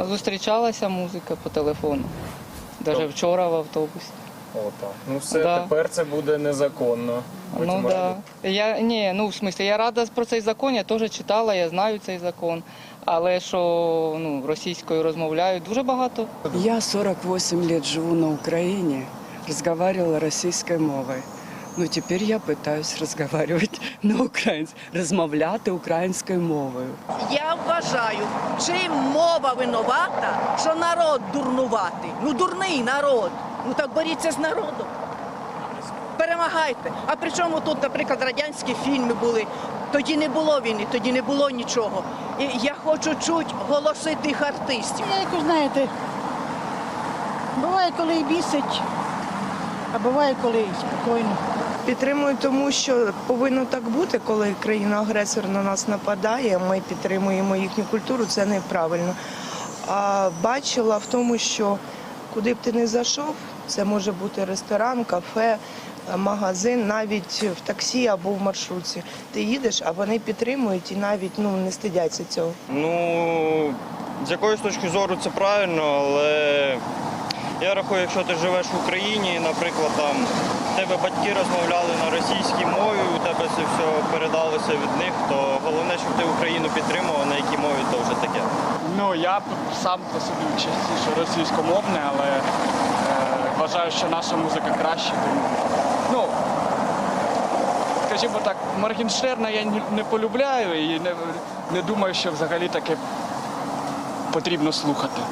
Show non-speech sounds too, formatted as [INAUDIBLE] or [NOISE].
Зустрічалася музика по телефону. Навіть Тобто? вчора в автобусі. О, так. Ну все, Да. тепер це буде незаконно. Ну да. Я ні, ну в смислі, я рада про цей закон, я теж читала, я знаю цей закон. Але що ну, російською розмовляють дуже багато. Я 48 лет живу на Украине, разговаривала российской мовой. Ну, теперь я пытаюсь разговаривать [LAUGHS] на українській, розмовляти українською мовою. Я вважаю, чим мова винувата, що народ дурнуватий. Ну дурний народ. Ну так боріться з народом. Перемагайте. А при чому тут, наприклад, радянські фільми були? Тоді не було війни, тоді не було нічого. І я хочу чути голоси тих артистів. Я якось, знаєте, буває, коли і бісить, а буває, коли і спокійно. Підтримую, тому що повинно так бути, коли країна-агресор на нас нападає. Ми підтримуємо їхню культуру, це неправильно. А бачила в тому, що куди б ти не зайшов, це може бути ресторан, кафе, магазин, навіть в таксі або в маршрутці. Ти їдеш, а вони підтримують і навіть ну не стидяться цього. Ну, з якоїсь точки зору це правильно, але я рахую, якщо ти живеш в Україні, наприклад, там в тебе батьки розмовляли на російській мові, у тебе це все передалося від них, то головне, щоб ти Україну підтримував, на якій мові то вже таке. Ну, я сам по собі частіше російськомовне, але е, вважаю, що наша музика краще. Ну, скажімо так, Моргенштерна я не полюбляю і не, не думаю, що взагалі таке потрібно слухати.